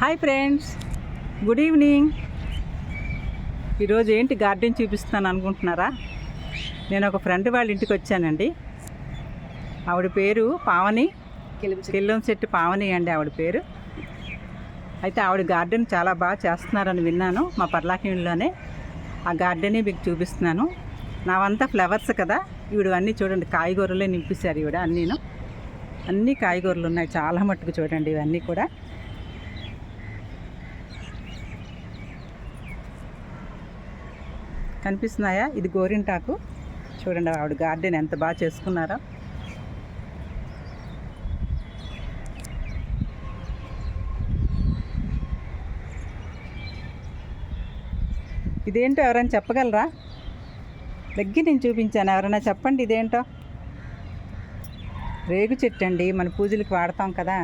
Hi friends good evening ఈరోజు ఏంటి garden చూపిస్తాను అనుకుంటున్నారా? నేను ఒక ఫ్రెండ్ వాళ్ళ ఇంటికి వచ్చానండి. ఆవిడ పేరు పావని. కిల్లం చెట్టు. పావని అండి ఆవిడ పేరు. అయితే ఆవిడ గార్డెన్ చాలా బాగా చేస్తున్నారని విన్నాను మా పర్లాకింలోనే ఆ గార్డెనే మీకు చూపిస్తున్నాను. నావంతా ఫ్లవర్స్ కదా. ఈవిడ అన్నీ చూడండి కాయగూరలే నింపేశారు ఈవిడ అన్నీను. అన్ని కాయగూరలు ఉన్నాయి చాలా మట్టుకు చూడండి ఇవన్నీ కూడా. కనిపిస్తున్నాయా? ఇది గోరింటాకు. చూడండి ఆవిడ గార్డెన్ ఎంత బాగా చేసుకున్నారో. ఇదేంటో ఎవరైనా చెప్పగలరా? దగ్గర నేను చూపించాను. ఎవరైనా చెప్పండి ఇదేంటో. రేగు చెట్టు అండి. మన పూజలకు వాడతాం కదా.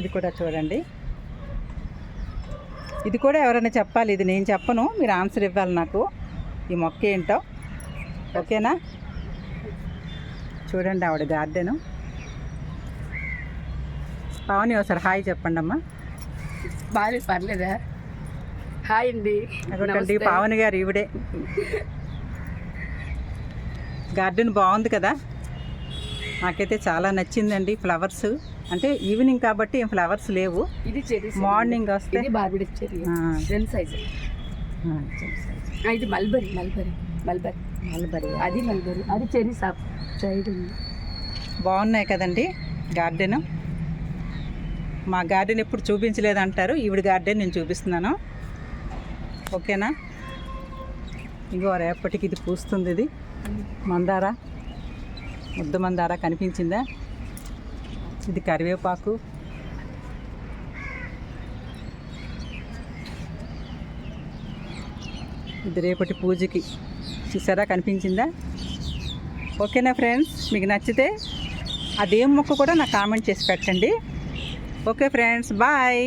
ఇది కూడా చూడండి. ఇది కూడా ఎవరైనా చెప్పాలి ఇది నేను చెప్పను మీరు ఆన్సర్ ఇవ్వాలి నాకు. ఈ మొక్క ఏంటో. ఓకేనా? చూడండి ఆవిడ గార్డెను. పావని ఒకసారి హాయ్ చెప్పండి అమ్మా బాగా పర్లేదా? హాయ్ అండి. నమస్తే. పావని గారు ఈవిడే. గార్డెన్ బాగుంది కదా? నాకైతే చాలా నచ్చిందండి ఫ్లవర్స్. అంటే ఈవినింగ్ కాబట్టి ఏం ఫ్లవర్స్ లేవు. ఇది చెరీ మార్నింగ్ వస్తే ఇది బార్బిడి చెరీ. రెండు సైజ్. ఇది మల్బరీ మల్బరీ మల్బరీ మల్బరీ అది మల్బరీ అది చెరీ సాప్. సైడ్ బాగున్నాయి కదండి గార్డెన్. మా గార్డెన్ ఎప్పుడు చూపించలేదంటారు. ఈవిడ గార్డెన్ నేను చూపిస్తున్నాను. ఓకేనా? ఇంకో రేపటికి ఇది పూస్తుంది ఇది. మందార? ముద్ద మందార కనిపించిందా? ఇది కరివేపాకు. ఇది రేపటి పూజకి. చూసారా? కనిపించిందా? ఓకేనా ఫ్రెండ్స్? మీకు నచ్చితే అదేం మొక్క కూడా నాకు కామెంట్ చేసి పెట్టండి. Okay friends bye.